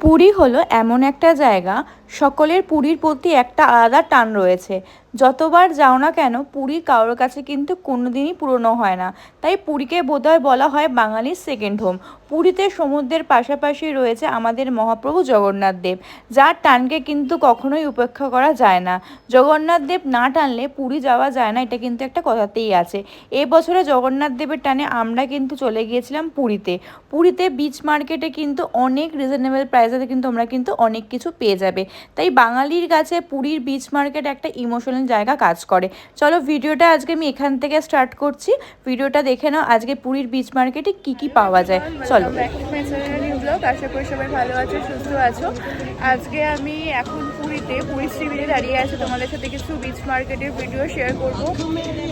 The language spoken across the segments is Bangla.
পুরী হলো এমন একটা জায়গা সকলের পুরীর প্রতি একটা আলাদা টান রয়েছে। যতবার যাও না কেন, পুরী কারোর কাছে কিন্তু কোনোদিনই পুরনো হয় না। তাই পুরীকে বোধহয় বলা হয় বাঙালির সেকেন্ড হোম পুরীতে সমুদ্রের পাশাপাশি রয়েছে আমাদের মহাপ্রভু জগন্নাথ দেব। যার টানকে কিন্তু কখনোই উপেক্ষা করা যায় না। জগন্নাথ দেব না টানলে পুরী যাওয়া যায় না, এটা কিন্তু একটা কথাতেই আছে। এই বছরে জগন্নাথ দেবের টানে আমরা কিন্তু চলে গিয়েছিলাম পুরীতে। পুরীতে বিচ মার্কেটে কিন্তু অনেক রিজনেবল প্রাইসে কিন্তু আমরা কিন্তু অনেক কিছু পেয়ে যাবে। তাই বাঙালির কাছে পুরীর বিচ মার্কেট একটা ইমোশনাল জায়গা কাজ করে। চলো ভিডিওটা আজকে আমি এখান থেকে স্টার্ট করছি। ভিডিওটা দেখে নাও আজকে পুরীর বিচ মার্কেটে কি কি পাওয়া যায়। চলো। আশা করি সবাই ভালো আছো, সুস্থ আছো। আজকে আমি এখন পুরীতে, পুরী সিভিলে দাঁড়িয়ে আছি। তোমাদের সাথে কিছু বিচ মার্কেটের ভিডিও শেয়ার করব।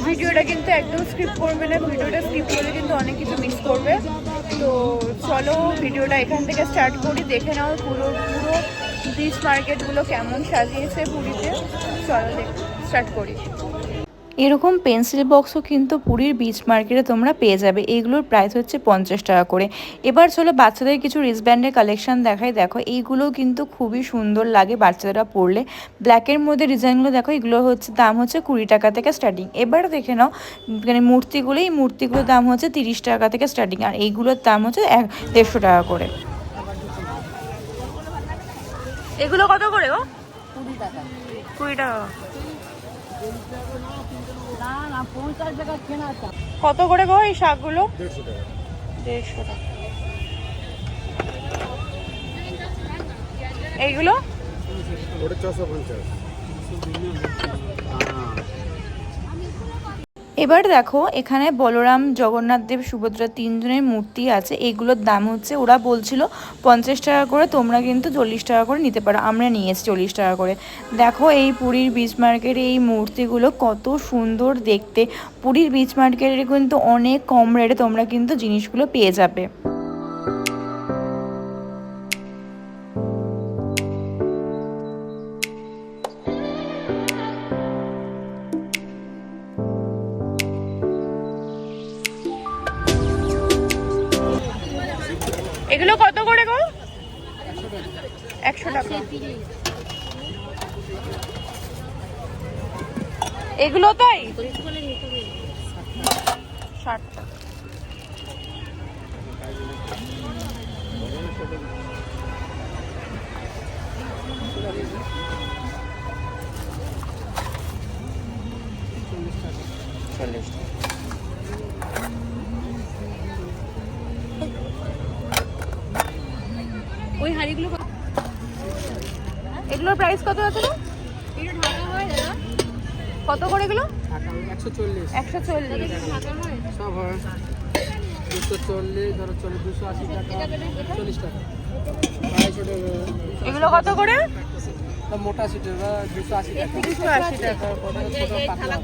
ভিডিওটা কিন্তু একদম স্কিপ করবে না। ভিডিওটা স্কিপ করলে কিন্তু অনেক কিছু মিস করবে। তো চলো ভিডিওটা এখান থেকে স্টার্ট করি। দেখে নাও পুরো পুরো বিচ মার্কেটগুলো কেমন সাজিয়েছে পুরীতে? চলো স্টার্ট করি। এরকম পেন্সিল বক্সও কিন্তু পুরীর বিচ মার্কেটে তোমরা পেয়ে যাবে। এইগুলোর প্রাইস হচ্ছে পঞ্চাশ টাকা করে। এবার চলো বাচ্চাদের কিছু রিসব্যান্ডের কালেকশন দেখাই। দেখো, এইগুলোও কিন্তু খুবই সুন্দর লাগে বাচ্চাদেরা পরলে। ব্ল্যাকের মধ্যে ডিজাইনগুলো দেখো, এগুলো হচ্ছে দাম হচ্ছে কুড়ি টাকা থেকে স্টার্টিং এবার দেখে নাও মানে মূর্তিগুলো, এই মূর্তিগুলোর দাম হচ্ছে তিরিশ টাকা থেকে স্টার্টিং আর এইগুলোর দাম হচ্ছে এক দেড়শো টাকা করে। এগুলো কত করে গো? কুড়ি টাকা। কুড়ি টাকা। কত করে গো এই শাকগুলো? দেড়শো টাকা। এইগুলো? ওটা ছশো পঞ্চাশ। এবার দেখো, এখানে বলরাম, জগন্নাথ দেব, সুভদ্রা তিনজনের মূর্তি আছে। এগুলোর দাম হচ্ছে, ওরা বলছিল পঞ্চাশ টাকা করে, তোমরা কিন্তু চল্লিশ টাকা করে নিতে পারো। আমরা নিয়ে নিয়েছি চল্লিশ টাকা করে। দেখো এই পুরীর বিচ মার্কেটে এই মূর্তিগুলো কত সুন্দর দেখতে। পুরীর বিচ মার্কেটে কিন্তু অনেক কম রেটে তোমরা কিন্তু জিনিসগুলো পেয়ে যাবে। এগুলো তাই ষাট টাকা চল্লিশ ওই হাড়িগুলো? এগুলোর প্রাইস কত আছে গো? এটা ঢাকা হয় দাদা কত করে এগুলো? একশো চল্লিশ। একশো চল্লিশ। সব হয়। দুশো চল্লিশ ধরো চল্লিশ দুশো আশি টাকা চল্লিশ টাকা। আড়াইশো টাকা। এগুলো কত করে? মোটা সিটের বা দুশো আশি টাকা। দুশো আশি। টাকা ছোটো পাতলা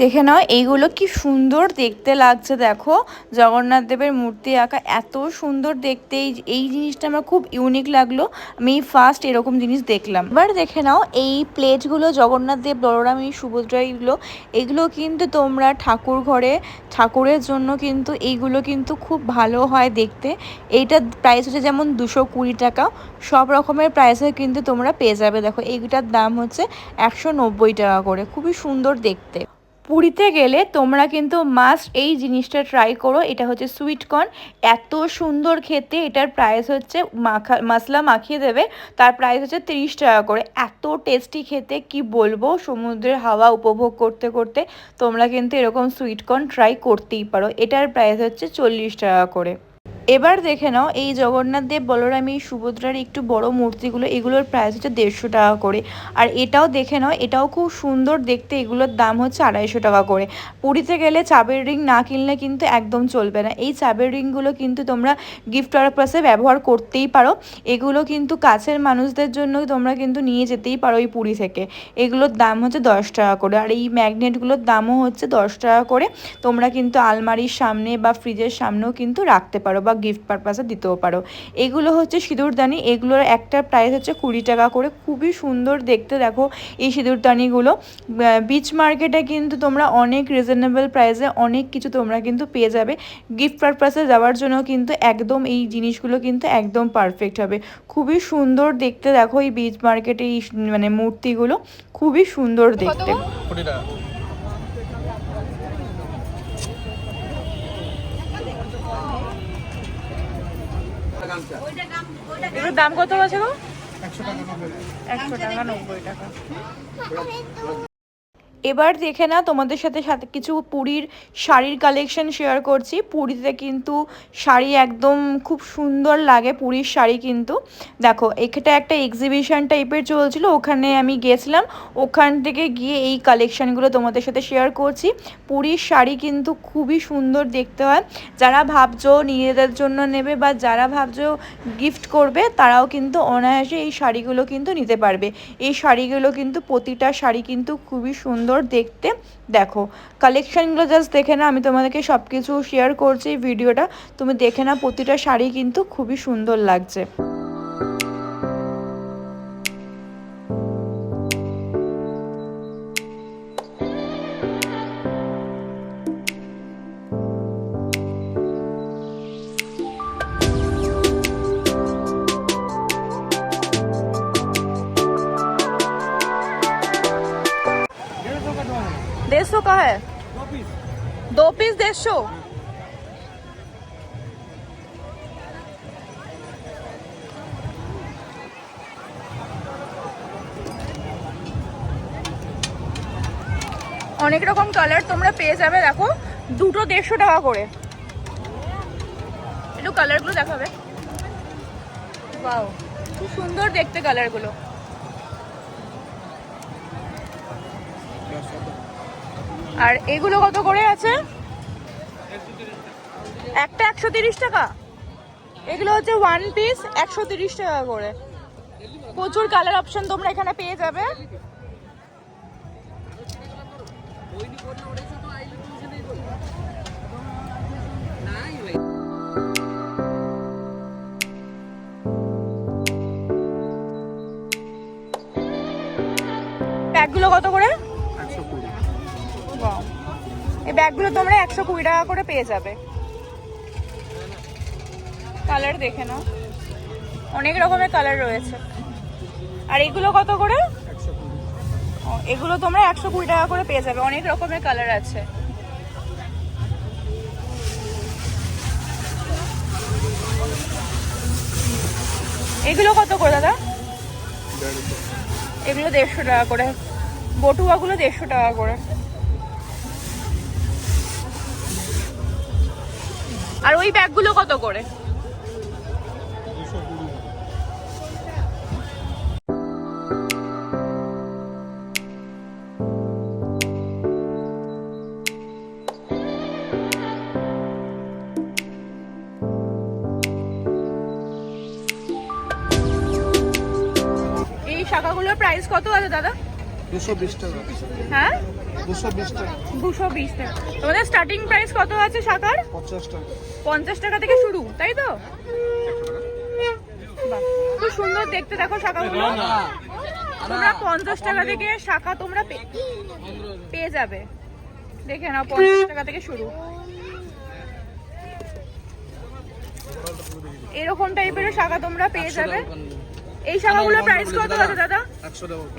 দেখে নাও, এইগুলো কি সুন্দর দেখতে লাগছে, দেখো। জগন্নাথ দেবের মূর্তি আঁকা এত সুন্দর দেখতে, এই জিনিসটা আমার খুব ইউনিক লাগল। আমি ফার্স্ট এরকম জিনিস দেখলাম। এবার দেখে নাও, এই প্লেটগুলো জগন্নাথ দেব, বলরাম, এই সুভদ্রা এইগুলো এগুলো কিন্তু তোমরা ঠাকুর ঘরে, ঠাকুরের জন্য কিন্তু এইগুলো কিন্তু খুব ভালো হয় দেখতে। এইটার প্রাইস হচ্ছে যেমন দুশো কুড়ি টাকা, সব রকমের প্রাইসে কিন্তু তোমরা পেয়ে যাবে। দেখো, এইটার দাম হচ্ছে একশো নব্বই টাকা করে, খুবই সুন্দর দেখতে। পুরীতে গেলে তোমরা কিন্তু মাস্ট এই জিনিসটা ট্রাই করো। এটা হচ্ছে সুইটকর্ন এত সুন্দর খেতে এটার প্রাইস হচ্ছে মাখা, মশলা মাখিয়ে দেবে। তার প্রাইস হচ্ছে তিরিশ টাকা করে। এত টেস্টি খেতে, কি বলব? সমুদ্রের হাওয়া উপভোগ করতে করতে তোমরা কিন্তু এরকম সুইটকর্ন ট্রাই করতেই পারো। এটার প্রাইস হচ্ছে চল্লিশ টাকা করে। এবার দেখে নাও, এই জগন্নাথ দেব, বলরাম এই সুভদ্রার একটু বড় মূর্তিগুলো, এগুলোর প্রাইস হচ্ছে দেড়শো টাকা করে। আর এটাও দেখে নাও, এটাও খুব সুন্দর দেখতে, এগুলোর দাম হচ্ছে আড়াইশো টাকা করে। পুরীতে গেলে চাবের রিং না কিনলে কিন্তু একদম চলবে না। এই চাবের রিংগুলো কিন্তু তোমরা গিফট পারপাসে ব্যবহার করতেই পারো। এগুলো কিন্তু কাছের মানুষদের জন্য তোমরা কিন্তু নিয়ে যেতেই পারো এই পুরী থেকে। এগুলোর দাম হচ্ছে দশ টাকা করে। আর এই ম্যাগনেটগুলোর দামও হচ্ছে দশ টাকা করে। তোমরা কিন্তু আলমারির সামনে বা ফ্রিজের সামনেও কিন্তু রাখতে পারো বা গিফট পারপাসে দিতেও পারো। এগুলো হচ্ছে সিঁদুরদানি এগুলোর একটা প্রাইস হচ্ছে কুড়ি টাকা করে। খুবই সুন্দর দেখতে দেখো এই সিঁদুরদানিগুলো বিচ মার্কেটে কিন্তু তোমরা অনেক রিজনেবল প্রাইসে অনেক কিছু তোমরা কিন্তু পেয়ে যাবে। গিফট পারপাসে যাওয়ার জন্য কিন্তু একদম এই জিনিসগুলো কিন্তু একদম পারফেক্ট হবে। খুবই সুন্দর দেখতে দেখো এই বিচ মার্কেটে এই মানে মূর্তিগুলো। খুবই সুন্দর দেখতে। এগুলোর দাম কত আছে গো? একশো টাকা নব্বই টাকা। এবার দেখে না তোমাদের সাথে সাথে কিছু পুরীর শাড়ির কালেকশন শেয়ার করছি। পুরীতে কিন্তু শাড়ি একদম খুব সুন্দর লাগে, পুরীর শাড়ি কিন্তু। দেখো এখানে একটা এক্সিবিশন টাইপের চলছিল, ওখানে আমি গেছিলাম। ওখান থেকে গিয়ে এই কালেকশানগুলো তোমাদের সাথে শেয়ার করছি। পুরীর শাড়ি কিন্তু খুবই সুন্দর দেখতে হয়। যারা ভাবছ নিজেদের জন্য নেবে বা যারা ভাবছ গিফট করবে, তারাও কিন্তু অনায়াসে এই শাড়িগুলো কিন্তু নিতে পারবে। এই শাড়িগুলো কিন্তু প্রতিটা শাড়ি কিন্তু খুবই সুন্দর দেখতে। দেখো কালেকশানগুলো জাস্ট দেখে না আমি তোমাদেরকে সব কিছু শেয়ার করছি ভিডিওটা তুমি দেখে না প্রতিটা শাড়ি কিন্তু খুবই সুন্দর লাগছে। है दो पीस डेढ़ सौ অনেক রকম কালার তোমরা পেয়ে যাবে দেখো দুটো দেড়শো টাকা করে একটু কালারগুলো দেখাবে বাও খুব সুন্দর দেখতে কালারগুলো আর এগুলো কত করে আছে? একটা একশো তিরিশ টাকা। এগুলো হচ্ছে ওয়ান পিস একশো তিরিশ টাকা করে। প্রচুর কালার অপশন তোমরা এখানে পেয়ে যাবে। কত করে এই ব্যাগগুলো তোমরা একশো কুড়ি টাকা করে পেয়ে যাবে। কালার দেখে নাও। অনেক রকমের কালার রয়েছে। আর এগুলো কত করে? এগুলো তোমরা একশো কুড়ি টাকা করে পেয়ে যাবে। অনেক রকমের কালার আছে। এগুলো কত করে দাদা? এগুলো দেড়শো টাকা করে। বটুয়াগুলো দেড়শো টাকা করে। আর ওই ব্যাগগুলো কত করে? হ্যাঁ? দুশো বিশ টাকা। তোমাদের স্টার্টিং প্রাইস কত আছে শাখার পঞ্চাশ টাকা। থেকে শুরু তাই তো? খুব সুন্দর দেখতে দেখো শাখাগুলো। তোমরা পঞ্চাশ টাকা থেকে শাখা তোমরা পে- পেয়ে যাবে। দেখে নাও পঞ্চাশ টাকা থেকে শুরু। এরকম টাইপের শাখা তোমরা পেয়ে যাবে। এই শাখাগুলোর প্রাইস কত আছে দাদা? টাকা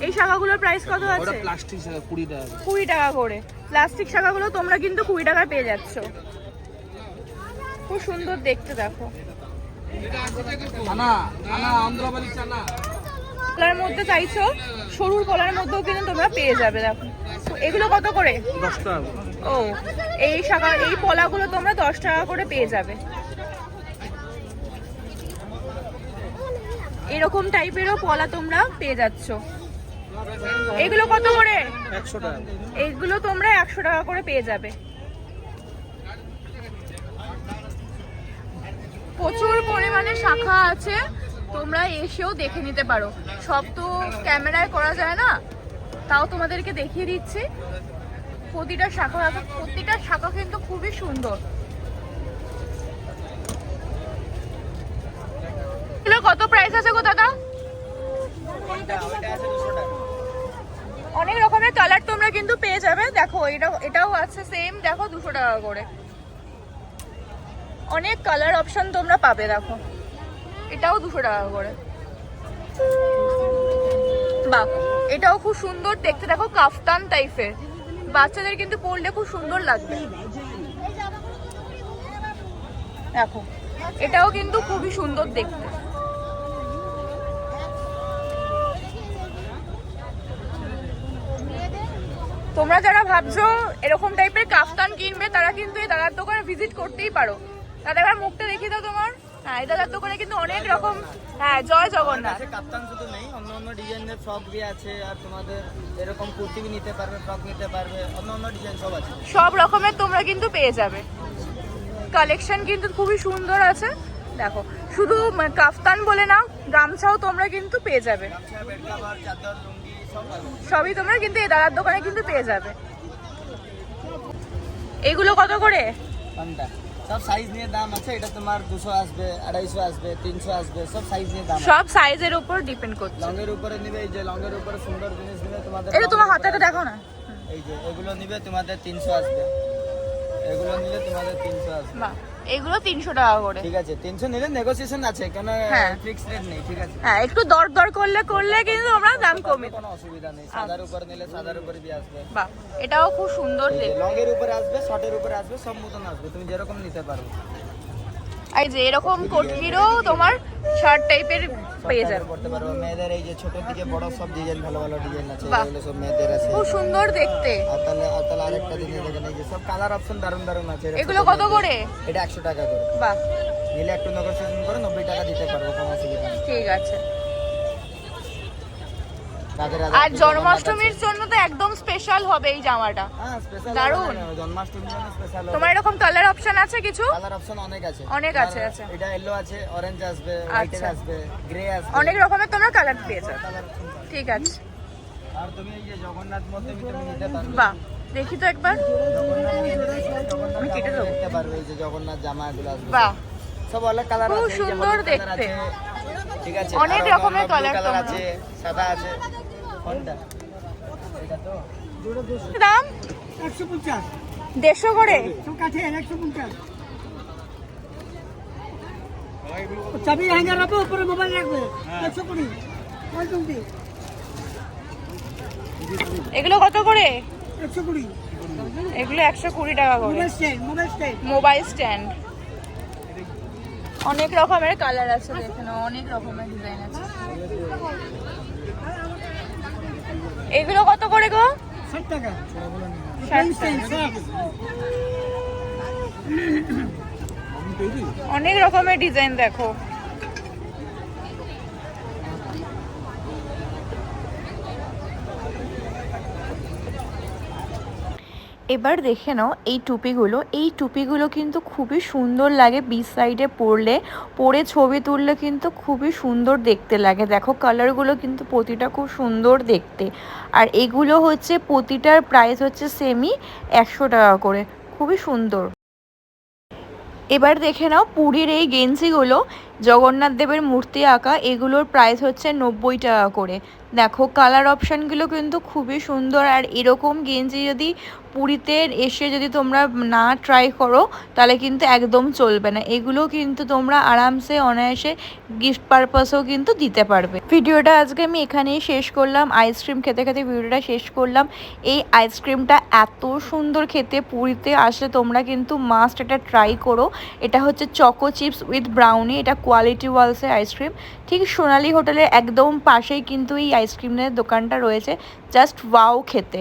এই শাখাগুলোর প্রাইস কত ওটা আছে? প্লাস্টিক কুড়ি টাকা কুড়ি টাকা করে। প্লাস্টিক শাখাগুলো তোমরা কিন্তু কুড়ি টাকায় পেয়ে যাচ্ছ। খুব সুন্দর দেখতে দেখো। কলার মধ্যে চাইছো? সরুর কলার মধ্যেও কিন্তু তোমরা পেয়ে যাবে দেখো। এগুলো কত করে? ও এই শাখা এই পলাগুলো তোমরা দশ টাকা করে পেয়ে যাবে। এরকম টাইপেরও পলা তোমরা পেয়ে যাচ্ছ। এগুলো কত করে? একশো টাকা। এইগুলো তোমরা একশো টাকা করে পেয়ে যাবে। প্রচুর পরিমাণে শাখা আছে তোমরা এসেও দেখে নিতে পারো। সব তো ক্যামেরায় করা যায় না তাও তোমাদেরকে দেখিয়ে দিচ্ছি। প্রতিটা শাখা প্রতিটা শাখা কিন্তু খুবই সুন্দর। কত প্রাইস আছে গো দাদা? অনেক রকমের কালার তোমরা কিন্তু পেয়ে যাবে। দেখো, এটা, এটাও আছে সেম দেখো, দুশো টাকা করে। অনেক কালার অপশন তোমরা পাবে, দেখো। এটাও দুশো টাকা করে। বাহ, এটাও খুব সুন্দর। দেখতে দেখো, কাফতান টাইপের বাচ্চাদের কিন্তু পরলে খুব সুন্দর লাগবে। দেখো, এটাও কিন্তু খুবই সুন্দর দেখতে। তোমরা যারা ভাবছ এরকম টাইপের কাফতান কিনবে তারা কিন্তু এই দাদার দোকানে ভিজিট করতেই পারো। দাদা এবার মুখটা দেখি দাও তোমার। হ্যাঁ এই দাদার দোকানে কিন্তু অনেক রকম হ্যাঁ জয় জগন্নাথ। কাপ্তান শুধু নেই অন্য অন্য ডিজাইনের ফ্রক বি আছে আর তোমাদের এরকম কুর্তি নিতে পারবে ফ্রক নিতে পারবে অন্য অন্য ডিজাইন সব আছে। সব রকমের তোমরা কিন্তু পেয়ে যাবে। কালেকশন কিন্তু খুবই সুন্দর আছে। দেখো শুধু কাফতান বলে না গামছাও তোমরা কিন্তু পেয়ে যাবে। গামছা বেড কাভার চাদর সবই তোমরা কিন্তু এই দাদার দোকানে কিন্তু পেয়ে যাবে। এগুলো কত করে? সব সাইজ নিয়ে দাম আছে এটা তোমার দুশো আসবে আড়াইশো আসবে তিনশো আসবে সব সাইজ নিয়ে দাম সব সাইজের উপর ডিপেন্ড করছে। উপরে নিবে এই যে উপরে সুন্দর জিনিস নিবে তোমাদের এটা তোমার হাতে দেখো না। এই যে এগুলো নিবে তোমাদের তিনশো আসবে। এগুলো নিলে তোমাদের তিনশো আসবে। বাহ এগুলো তিনশো টাকা করে। ঠিক আছে তিনশো নিলে নেগোসিয়েশন আছে কেন হ্যাঁ। ফিক্স রেট নেই ঠিক আছে। হ্যাঁ একটু দর দর করলে করলে কিন্তু আমরা দাম কমে কোনো অসুবিধা নেই সাদার উপরে নিলে সাদার উপরে দিয়ে আসবে। বাহ এটাও খুব সুন্দর লং এর উপরে আসবে শর্টের উপরে আসবে সব মতন আসবে তুমি যেরকম নিতে পারো। এই যে এরকম কটকিরও তোমার শার্ট টাইপের পেয়ে যাবে। করতে পারব মেয়েদের এই যে ছোট থেকে বড় সব ডিজাইন ভালো ভালো ডিজাইন আছে এগুলো সব মেয়েদের আছে খুব সুন্দর দেখতে। আর তাহলে আর তাহলে আরেকটা জিনিস দেখেন এই যে সব কালার অপশন দারুণ দারুণ আছে এগুলো কত করে? এটা একশো টাকা করে। বাহ। নিলে একটু নেগোসিয়েশন করে নব্বই টাকা দিতে পারব কোনো অসুবিধা ঠিক আছে। আর জন্মাষ্টমীর জন্য তো একদম স্পেশাল হবে এই জামাটা। হ্যাঁ জন্য স্পেশাল তোমার এরকম কালার অপশন আছে কিছু? কালার অপশন অনেক আছে। অনেক আছে, আর আছে। এটা ইয়েলো আছে অরেঞ্জ আসবে হোয়াইটের আচ্ছা। আসবে গ্রে আসবে। অনেক রকমের তোমরা কালার পেয়ে যাবে কালার option ঠিক আছে। আর তুমি এই যে জগন্নাথ মধ্যে তুমি নিতে পারবে। বাহ দেখি তো একবার। আমি কেটে দেবো। দেখতে পারবে এই যে জগন্নাথ জামা এগুলো আসবে। বাহ। সব অনেক কালার খুব আছে যে সুন্দর দেখতে। ঠিক আছে অনেক রকমের তোমরা। আছে সাদা আছে। দাম? একশো পঞ্চাশ। দেড়শো করে? চাবি হ্যাঙ্গার রাখবে উপরে মোবাইল রাখবে। একশো কুড়ি। এগুলো কত করে? একশো কুড়ি। এগুলো একশো কুড়ি টাকা করে। মোবাইল স্ট্যান্ড অনেক রকমের কালার আছে অনেক রকমের ডিজাইন আছে। এগুলো কত করে গো? ষাট টাকা। অনেক রকমের ডিজাইন দেখো। এবার দেখে নাও এই টুপিগুলো। এই টুপিগুলো কিন্তু খুবই সুন্দর লাগে বিচ সাইডে পরলে। পরে ছবি তুললে কিন্তু খুবই সুন্দর দেখতে লাগে। দেখো কালারগুলো কিন্তু প্রতিটা খুব সুন্দর দেখতে। আর এগুলো হচ্ছে প্রতিটার প্রাইস হচ্ছে সেমি একশো টাকা করে। খুবই সুন্দর। এবার দেখে নাও পুরীর এই গেঞ্জিগুলো। জগন্নাথ দেবের মূর্তি আঁকা, এগুলোর প্রাইস হচ্ছে নব্বই টাকা করে। দেখো কালার অপশানগুলো কিন্তু খুবই সুন্দর। আর এরকম গেঞ্জি যদি পুরীতে এসে যদি তোমরা না ট্রাই করো, তাহলে কিন্তু একদম চলবে না। এগুলো কিন্তু তোমরা আরামসে, অনায়াসে গিফট পারপাসেও কিন্তু দিতে পারবে। ভিডিওটা আজকে আমি এখানেই শেষ করলাম। আইসক্রিম খেতে খেতে ভিডিওটা শেষ করলাম। এই আইসক্রিমটা এত সুন্দর খেতে পুরীতে আসলে তোমরা কিন্তু মাস্ট এটা ট্রাই করো। এটা হচ্ছে চকো চিপস উইথ ব্রাউনি এটা কোয়ালিটি ওয়ালসের আইসক্রিম ঠিক সোনালি হোটেলের একদম পাশেই কিন্তু এই আইসক্রিমের দোকানটা রয়েছে। জাস্ট ওয়াও খেতে।